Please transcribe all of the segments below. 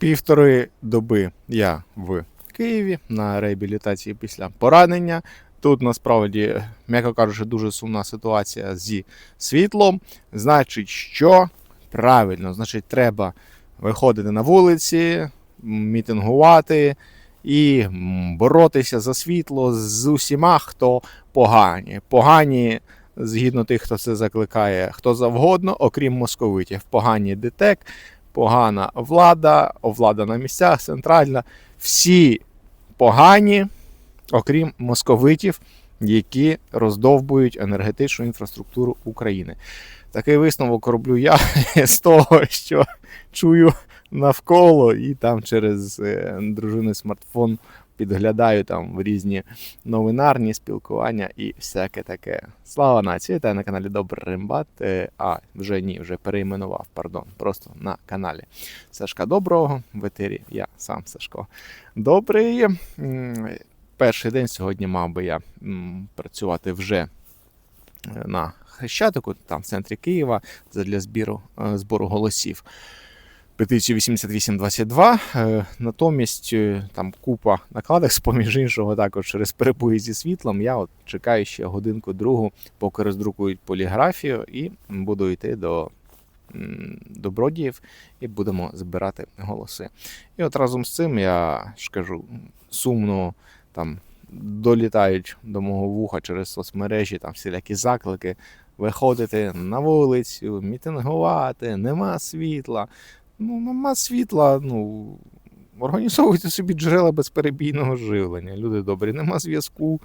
Півтори доби я в Києві на реабілітації після поранення. Тут насправді, м'яко кажучи, дуже сумна ситуація зі світлом. Значить, що правильно, значить, треба виходити на вулиці, мітингувати і боротися за світло з усіма, хто погані. Погані, згідно тих, хто це закликає, хто завгодно, окрім московитів. Погані ДТЕК, погана влада, влада на місцях, центральна. Всі погані, окрім московитів, які роздовбують енергетичну інфраструктуру України. Такий висновок роблю я з того, що чую навколо, і там через е, дружини смартфон підглядаю там в різні новинарні спілкування і всяке таке. Слава нації! Та на каналі Добрий Римбат. Е, А, вже ні, вже перейменував, пардон, просто на каналі Сашка Доброго в етері. Я сам Сашко Добрий. Перший день сьогодні мав би я працювати вже е, на Хрещатику, там в центрі Києва, для збіру, е, збору голосів. Петицію 8822. Е, Натомість е, там купа накладок, з-поміж іншого, також через перебої зі світлом. Я от чекаю ще годинку другу, поки роздрукують поліграфію, і буду йти до добродіїв і будемо збирати голоси. І от разом з цим я ж сумно там долітають до мого вуха через соцмережі, там всілякі заклики. Виходити на вулицю, мітингувати, нема світла. Ну, нема світла, ну. Організовуйте собі джерела безперебійного живлення. Люди добрі, нема зв'язку.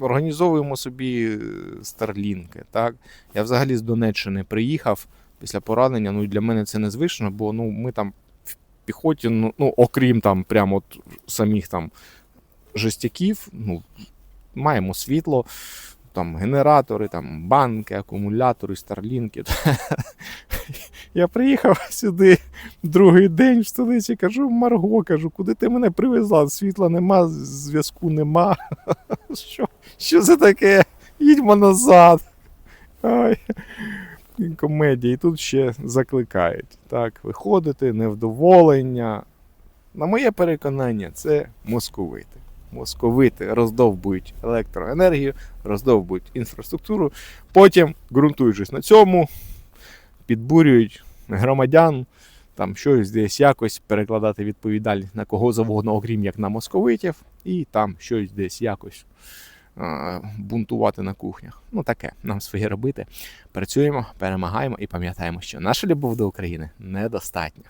Організовуємо собі старлінки. Так? Я взагалі з Донеччини приїхав після поранення. Ну, для мене це незвично, бо ну, ми там в піхоті, ну, ну окрім там прямо от самих там жестяків, ну, маємо світло, там генератори, там банки, акумулятори, старлінки. Я приїхав сюди другий день в столиці, кажу, Марго, кажу, куди ти мене привезла? Світла нема, зв'язку нема. Що, що це таке? Їдьмо назад. Ой. Комедія. І тут ще закликають. Так, виходити, невдоволення. На моє переконання, це московити. Московити роздовбують електроенергію, роздовбують інфраструктуру, потім, ґрунтуючись на цьому, підбурюють громадян, там щось десь якось перекладати відповідальність на кого завгодно, окрім як на московитів, і там щось десь якось а, бунтувати на кухнях. Ну таке, нам своє робити. Працюємо, перемагаємо і пам'ятаємо, що наша любов до України недостатня.